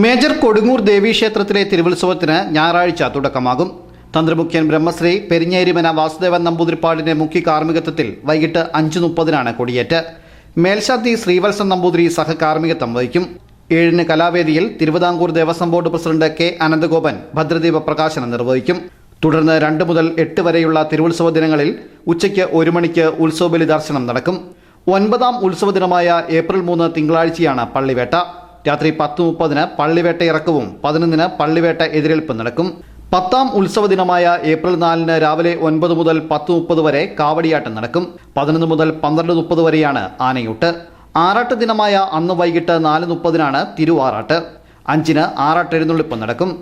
Major Kodungoor ദേവീക്ഷേത്രത്തിലെ തിരുവുത്സവത്തിന് ഞായറാഴ്ച തുടക്കമാകും. തന്ത്രമുഖ്യൻ ബ്രഹ്മശ്രീ പെരിഞ്ഞേരിമന വാസുദേവൻ നമ്പൂതിരിപ്പാടിന്റെ മുഖ്യ കാർമ്മികത്വത്തിൽ വൈകിട്ട് അഞ്ച് മുപ്പതിനാണ് കൊടിയേറ്റ്. മേൽശാന്തി ശ്രീവത്സൻ നമ്പൂതിരി സഹകാർമ്മികത്വം വഹിക്കും. ഏഴിന് കലാവേദിയിൽ Travancore Devaswom board president K Ananthagopan ഭദ്രദീപ പ്രകാശനം നിർവഹിക്കും. തുടർന്ന് രണ്ട് മുതൽ എട്ട് വരെയുള്ള തിരുവുത്സവ ദിനങ്ങളിൽ ഉച്ചയ്ക്ക് ഒരു മണിക്ക് ഉത്സവബലി ദർശനം നടക്കും. ഒൻപതാം ഉത്സവ ദിനമായ ഏപ്രിൽ മൂന്ന് തിങ്കളാഴ്ചയാണ് പള്ളിവേട്ട. രാത്രി പത്ത് മുപ്പതിന് പള്ളിവേട്ട ഇറക്കവും പതിനൊന്നിന് പള്ളിവേട്ട എതിരേൽപ്പ് നടക്കും. പത്താം ഉത്സവ ദിനമായ ഏപ്രിൽ നാലിന് രാവിലെ ഒൻപത് മുതൽ പത്ത് മുപ്പത് വരെ കാവടിയാട്ടം നടക്കും. പതിനൊന്ന് മുതൽ പന്ത്രണ്ട് മുപ്പത് വരെയാണ് ആനയൂട്ട്. ആറാട്ട് ദിനമായ അന്ന് വൈകിട്ട് നാല് മുപ്പതിനാണ് തിരുവാറാട്ട്. അഞ്ചിന് ആറാട്ട് എഴുന്നള്ളിപ്പ് നടക്കും.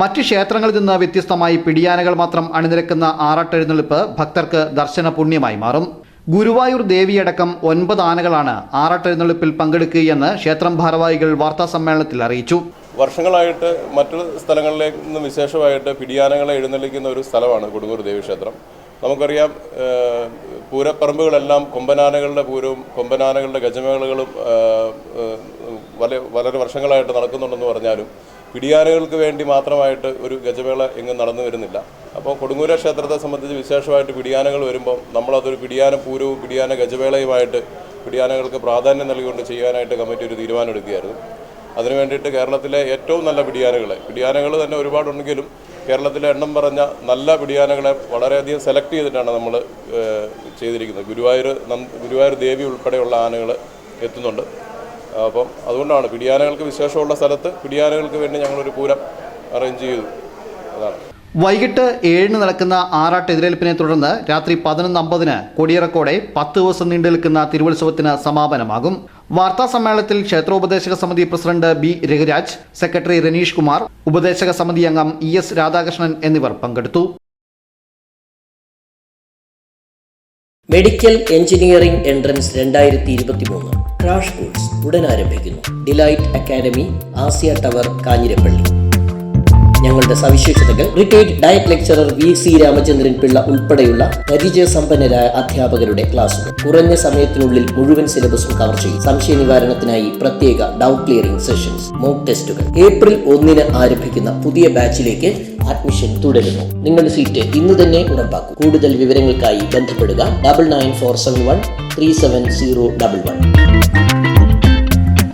മറ്റ് ക്ഷേത്രങ്ങളിൽ നിന്ന് വ്യത്യസ്തമായി പിടിയാനകൾ മാത്രം അണിനിരക്കുന്ന ആറാട്ട് എഴുന്നള്ളിപ്പ് ഭക്തർക്ക് ദർശന പുണ്യമായി മാറും. ഗുരുവായൂർ ദേവിയടക്കം ഒൻപത് ആനകളാണ് ആറാട്ടെഴുന്നള്ളിപ്പിൽ പങ്കെടുക്കുകയെന്ന് ക്ഷേത്രം ഭാരവാഹികൾ വാർത്താ സമ്മേളനത്തിൽ അറിയിച്ചു. വർഷങ്ങളായിട്ട് മറ്റു സ്ഥലങ്ങളിലേക്ക് നിന്ന് വിശേഷമായിട്ട് പിടിയാനകളെ എഴുന്നള്ളിക്കുന്ന ഒരു സ്ഥലമാണ് കൊടുങ്ങൂർ ദേവീക്ഷേത്രം നമുക്കറിയാം പൂരപ്പറമ്പുകളെല്ലാം കൊമ്പനാനകളുടെ പൂരവും കൊമ്പനാനകളുടെ ഗജമേളകളും വളരെ വർഷങ്ങളായിട്ട് നടക്കുന്നുണ്ടെന്ന് പറഞ്ഞാലും പിടിയാനകൾക്ക് വേണ്ടി മാത്രമായിട്ട് ഒരു ഗജമേള എങ്ങും നടന്നു വരുന്നില്ല. അപ്പോൾ കൊടുങ്ങൂര ക്ഷേത്രത്തെ സംബന്ധിച്ച് വിശേഷമായിട്ട് പിടിയാനകൾ വരുമ്പോൾ നമ്മളതൊരു പിടിയാന പൂരവും പിടിയാന ഗജവേളയുമായിട്ട് പിടിയാനകൾക്ക് പ്രാധാന്യം നൽകിക്കൊണ്ട് ചെയ്യാനായിട്ട് കമ്മിറ്റി ഒരു തീരുമാനം എടുക്കുകയായിരുന്നു അതിനു വേണ്ടിയിട്ട് കേരളത്തിലെ ഏറ്റവും നല്ല പിടിയാനകളെ പിടിയാനകൾ തന്നെ ഒരുപാടുണ്ടെങ്കിലും കേരളത്തിലെ എണ്ണം പറഞ്ഞ നല്ല പിടിയാനകളെ വളരെയധികം സെലക്ട് ചെയ്തിട്ടാണ് നമ്മൾ ചെയ്തിരിക്കുന്നത്. ഗുരുവായൂർ ഗുരുവായൂർ ദേവി ഉൾപ്പെടെയുള്ള ആനകൾ എത്തുന്നുണ്ട്. അപ്പം അതുകൊണ്ടാണ് പിടിയാനകൾക്ക് വിശേഷമുള്ള സ്ഥലത്ത് പിടിയാനകൾക്ക് വേണ്ടി ഞങ്ങളൊരു പൂരം അറേഞ്ച് ചെയ്തു. അതാണ്. വൈകിട്ട് ഏഴിന് നടക്കുന്ന ആറാട്ട് എതിരേൽപ്പിനെ തുടർന്ന് രാത്രി പതിനൊന്ന് അമ്പതിന് കൊടിയിറക്കോടെ പത്ത് ദിവസം നീണ്ടു നിൽക്കുന്ന തിരുവുത്സവത്തിന് സമാപനമാകും. വാർത്താ സമ്മേളനത്തിൽ ക്ഷേത്രോപദേശക സമിതി president B Raghuraj secretary Ranish Kumar ഉപദേശക സമിതി അംഗം ഇ എസ് രാധാകൃഷ്ണൻ എന്നിവർ പങ്കെടുത്തു. മെഡിക്കൽ എഞ്ചിനീയറിംഗ് എൻട്രൻസ് രണ്ടായിരത്തി ഇരുപത്തി മൂന്ന് ക്രാഷ് കോഴ്സ് ഉടൻ ആരംഭിക്കുന്നു. Delight academy Asiya tower Kanjirappally. ഞങ്ങളുടെ സവിശേഷതകൾ. Retired DIET lecturer V C Ramachandran Pillai ഉൾപ്പെടെയുള്ള പരിചയസമ്പന്നരായ അധ്യാപകരുടെ ക്ലാസുകൾ. കുറഞ്ഞ സമയത്തിനുള്ളിൽ മുഴുവൻ സിലബസും കവർ ചെയ്യും. സംശയ നിവാരണത്തിനായി പ്രത്യേക ഡൗട്ട് ക്ലിയറിംഗ് സെഷൻസ് മോക്ക് ടെസ്റ്റുകൾ ഏപ്രിൽ ഒന്നിന് ആരംഭിക്കുന്ന പുതിയ ബാച്ചിലേക്ക് അഡ്മിഷൻ തുടരുന്നു. നിങ്ങളുടെ സീറ്റ് ഇന്ന് തന്നെ ഉറപ്പാക്കും. കൂടുതൽ വിവരങ്ങൾക്കായി ബന്ധപ്പെടുക double nine four seven one three seven zero double one